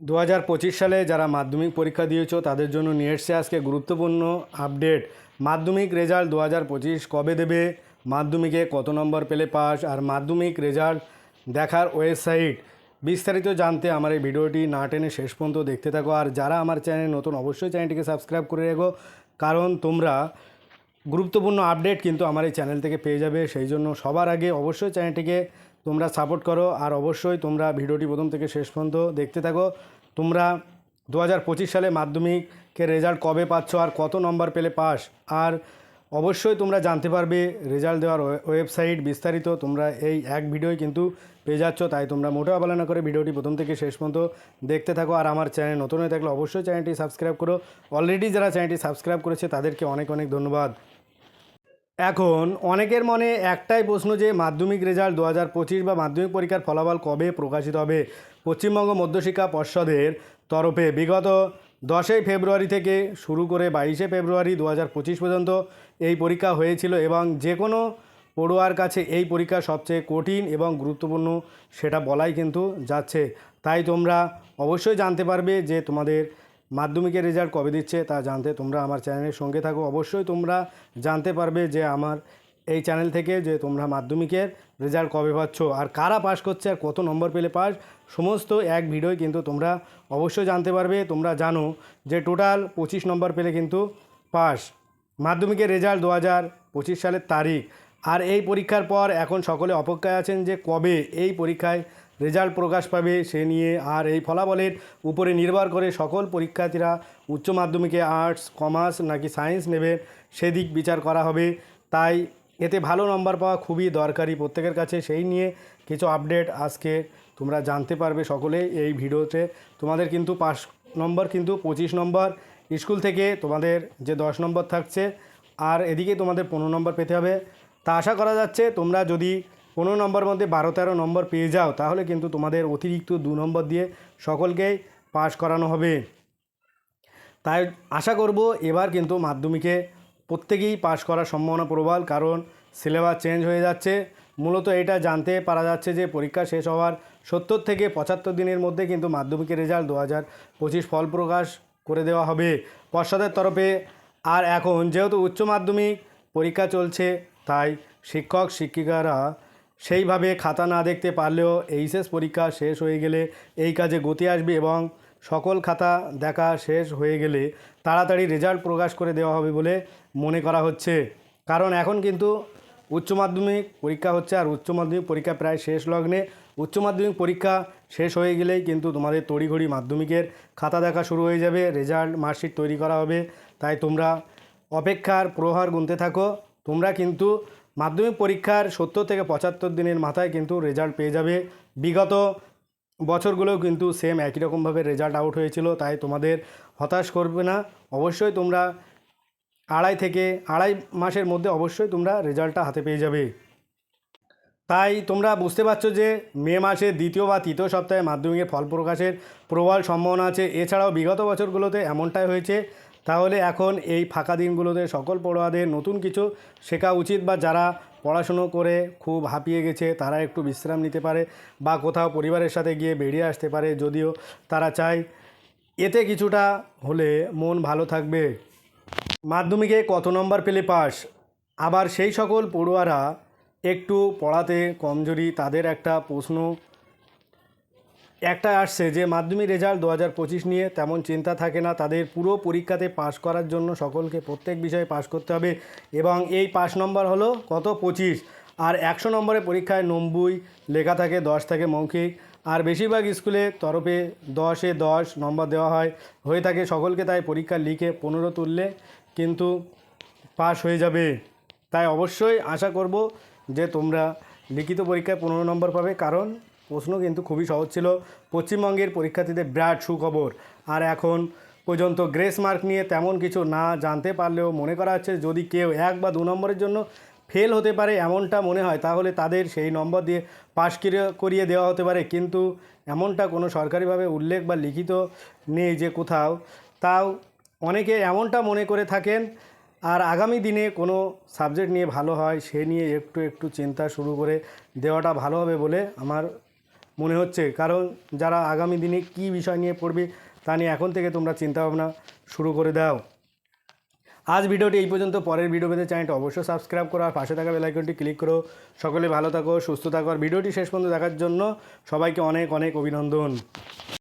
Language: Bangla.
দু হাজার পঁচিশ সালে যারা মাধ্যমিক পরীক্ষা দিয়েছ, তাদের জন্য নিয়ে এসছে আজকে গুরুত্বপূর্ণ আপডেট। মাধ্যমিক রেজাল্ট দু হাজার পঁচিশ কবে দেবে? মাধ্যমিকে কত নম্বর পেলে পাস? আর মাধ্যমিক রেজাল্ট দেখার ওয়েবসাইট। বিস্তারিত জানতে আমার এই ভিডিওটি না টেনে শেষ পর্যন্ত দেখতে থাকো। আর যারা আমার চ্যানেল নতুন, অবশ্যই চ্যানেলটিকে সাবস্ক্রাইব করে রেখো। কারণ তোমরা গুরুত্বপূর্ণ আপডেট কিন্তু আমার এই চ্যানেল থেকে পেয়ে যাবে। সেই জন্য সবার আগে অবশ্যই চ্যানেলটিকে তোমরা সাপোর্ট করো আর অবশ্যই তোমরা ভিডিওটি প্রথম থেকে শেষ পর্যন্ত দেখতে থাকো। তোমরা দু হাজার পঁচিশ সালে মাধ্যমিকের রেজাল্ট কবে পাচ্ছ আর কত নম্বর পেলে পাস আর অবশ্যই তোমরা জানতে পারবে রেজাল্ট দেওয়ার ওয়েবসাইট বিস্তারিত। তোমরা এই এক ভিডিওই কিন্তু পেয়ে যাচ্ছ, তাই তোমরা মোটেও আবলা না করে ভিডিওটি প্রথম থেকে শেষ পর্যন্ত দেখতে থাকো। আর আমার চ্যানেল নতুন হয়ে থাকলে অবশ্যই চ্যানেলটি সাবস্ক্রাইব করো। অলরেডি যারা চ্যানেলটি সাবস্ক্রাইব করেছে, তাদেরকে অনেক অনেক ধন্যবাদ। এখন অনেকের মনে একটাই প্রশ্ন যে মাধ্যমিক রেজাল্ট দু হাজার পঁচিশ বা মাধ্যমিক পরীক্ষার ফলাফল কবে প্রকাশিত হবে? পশ্চিমবঙ্গ মধ্যশিক্ষা পর্ষদের তরফে বিগত দশই ফেব্রুয়ারি থেকে শুরু করে বাইশে ফেব্রুয়ারি দু হাজার পঁচিশ পর্যন্ত এই পরীক্ষা হয়েছিল এবং যে কোনো পড়ুয়ার কাছে এই পরীক্ষা সবচেয়ে কঠিন এবং গুরুত্বপূর্ণ সেটা বলাই কিন্তু যাচ্ছে। তাই তোমরা অবশ্যই জানতে পারবে যে তোমাদের মাধ্যমিকের রেজাল্ট কবে দিচ্ছে তা জানতে তোমরা আমার চ্যানেলের সঙ্গে থাকো। অবশ্যই তোমরা জানতে পারবে যে আমার এই চ্যানেল থেকে যে তোমরা মাধ্যমিকের রেজাল্ট কবে পাচ্ছ আর কারা পাস করছে আর কত নম্বর পেলে পাস সমস্ত এক ভিডিওই কিন্তু তোমরা অবশ্যই জানতে পারবে। তোমরা জানো যে টোটাল পঁচিশ নম্বর পেলে কিন্তু পাস মাধ্যমিকের রেজাল্ট দু হাজার পঁচিশ সালের তারিখ। আর এই পরীক্ষার পর এখন সকলে অপেক্ষায় আছেন যে কবে এই পরীক্ষায় রেজাল্ট প্রকাশ পাবে সে নিয়ে আর এই ফলাফলের উপরে নির্ভর করে সকল পরীক্ষার্থীরা উচ্চ মাধ্যমিকে আর্টস, কমার্স নাকি সায়েন্স নেবে সেদিক বিচার করা হবে। তাই এতে ভালো নম্বর পাওয়া খুবই দরকারি প্রত্যেকের কাছে। সেই নিয়ে কিছু আপডেট আজকে তোমরা জানতে পারবে সকলে এই ভিডিওতে। তোমাদের কিন্তু পাঁচ নম্বর কিন্তু পঁচিশ নম্বর। স্কুল থেকে তোমাদের যে দশ নম্বর থাকছে, আর এদিকে তোমাদের পনেরো নম্বর পেতে হবে। তা আশা করা যাচ্ছে তোমরা যদি পনেরো নম্বর মধ্যে বারো তেরো নম্বর পেয়ে যাও, তাহলে কিন্তু তোমাদের অতিরিক্ত দু নম্বর দিয়ে সকলকেই পাস করানো হবে। তাই আশা করব এবার কিন্তু মাধ্যমিকে প্রত্যেকেই পাশ করার সম্ভাবনা প্রবল, কারণ সিলেবাস চেঞ্জ হয়ে যাচ্ছে। মূলত এটা জানতে পারা যাচ্ছে যে পরীক্ষা শেষ হওয়ার সত্তর থেকে পঁচাত্তর দিনের মধ্যে কিন্তু মাধ্যমিকের রেজাল্ট দু হাজার পঁচিশ ফল প্রকাশ করে দেওয়া হবে। পর্ষদের তরফে আর এখন যেহেতু উচ্চ মাধ্যমিক পরীক্ষা চলছে, তাই শিক্ষক, শিক্ষিকারা সেইভাবে খাতা না দেখতে পারলেও এইচএস পরীক্ষা শেষ হয়ে গেলে এই কাজে গতি আসবে এবং সকল খাতা দেখা শেষ হয়ে গেলে তাড়াতাড়ি রেজাল্ট প্রকাশ করে দেওয়া হবে বলে মনে করা হচ্ছে। কারণ এখন কিন্তু উচ্চ মাধ্যমিক পরীক্ষা হচ্ছে আর উচ্চ মাধ্যমিক পরীক্ষা প্রায় শেষ লগ্নে। উচ্চ মাধ্যমিক পরীক্ষা শেষ হয়ে গেলেই কিন্তু তোমাদের তড়িঘড়ি মাধ্যমিকের খাতা দেখা শুরু হয়ে যাবে, রেজাল্ট, মার্কশিট তৈরি করা হবে। তাই তোমরা অপেক্ষার প্রহার গুনতে থাকো। তোমরা কিন্তু মাধ্যমিক পরীক্ষার সত্তর থেকে পঁচাত্তর দিনের মাথায় কিন্তু রেজাল্ট পেয়ে যাবে। বিগত বছরগুলোও কিন্তু সেম একই রকমভাবে রেজাল্ট আউট হয়েছিল, তাই তোমাদের হতাশ করবে না। অবশ্যই তোমরা আড়াই থেকে আড়াই মাসের মধ্যে অবশ্যই তোমরা রেজাল্টটা হাতে পেয়ে যাবে। তাই তোমরা বুঝতে পারছ যে মে মাসের দ্বিতীয় বা তৃতীয় সপ্তাহে মাধ্যমিকের ফল প্রকাশের প্রবল সম্ভাবনা আছে। এছাড়াও বিগত বছরগুলোতে এমনটাই হয়েছে তাহলে এখন এই ফাঁকা দিনগুলোতে সকল পড়ুয়াদের নতুন কিছু শেখা উচিত বা যারা পড়াশুনো করে খুব হাঁপিয়ে গেছে, তারা একটু বিশ্রাম নিতে পারে বা কোথাও পরিবারের সাথে গিয়ে বেরিয়ে আসতে পারে। যদিও তারা চায় এতে কিছুটা হলে মন ভালো থাকবে। মাধ্যমিকে কত নম্বর পেলে পাস? আবার সেই সকল পড়ুয়ারা একটু পড়াতে কমজোরি, তাদের একটা প্রশ্ন একটা আসছে যে মাধ্যমিক রেজাল্ট দু হাজার পঁচিশ নিয়ে তেমন চিন্তা থাকে না। তাদের পুরো পরীক্ষাতে পাশ করার জন্য সকলকে প্রত্যেক বিষয়ে পাশ করতে হবে এবং এই পাস নম্বর হলো কত? পঁচিশ। আর একশো নম্বরের পরীক্ষায় নব্বই, লেখা থাকে দশ থাকে মৌখিক। আর বেশিরভাগ স্কুলে তরফে দশে দশ নম্বর দেওয়া হয়। হয়ে থাকে সকলকে তাই পরীক্ষা লিখে পনেরো তুললে কিন্তু পাস হয়ে যাবে। তাই অবশ্যই আশা করব যে তোমরা লিখিত পরীক্ষায় পনেরো নম্বর পাবে। কারণ প্রশ্ন কিন্তু খুবই সহজ ছিল। পশ্চিমবঙ্গের পরীক্ষার্থীদের বিরাট সুখবর। আর এখন পর্যন্ত গ্রেস মার্ক নিয়ে তেমন কিছু না জানতে পারলেও মনে করা হচ্ছে যদি কেউ এক বা দু নম্বরের জন্য ফেল হতে পারে এমনটা মনে হয়, তাহলে তাদের সেই নম্বর দিয়ে পাশ করিয়ে- দেওয়া হতে পারে। কিন্তু এমনটা কোনো সরকারিভাবে উল্লেখ বা লিখিত নেই যে কোথাও। তাও অনেকে এমনটা মনে করে থাকেন, আর আগামী দিনে কোনো সাবজেক্ট নিয়ে ভালো হয় সে নিয়ে একটু একটু চিন্তা শুরু করে দেওয়াটা ভালো হবে বলে আমার মনে হচ্ছে। কারণ যারা আগামী দিনে কি বিষয় নিয়ে পড়বে তা নিয়ে এখন থেকে তোমরা চিন্তাভাবনা শুরু করে দাও। আজ ভিডিওটি এই পর্যন্ত। পরের ভিডিও পেতে চ্যানেলটি অবশ্যই সাবস্ক্রাইব করো আর পাশে থাকা বেলাইকনটি ক্লিক করো। সকলে ভালো থাকো, সুস্থ থাকো। আর ভিডিওটি শেষ পর্যন্ত দেখার জন্য সবাইকে অনেক অনেক অভিনন্দন।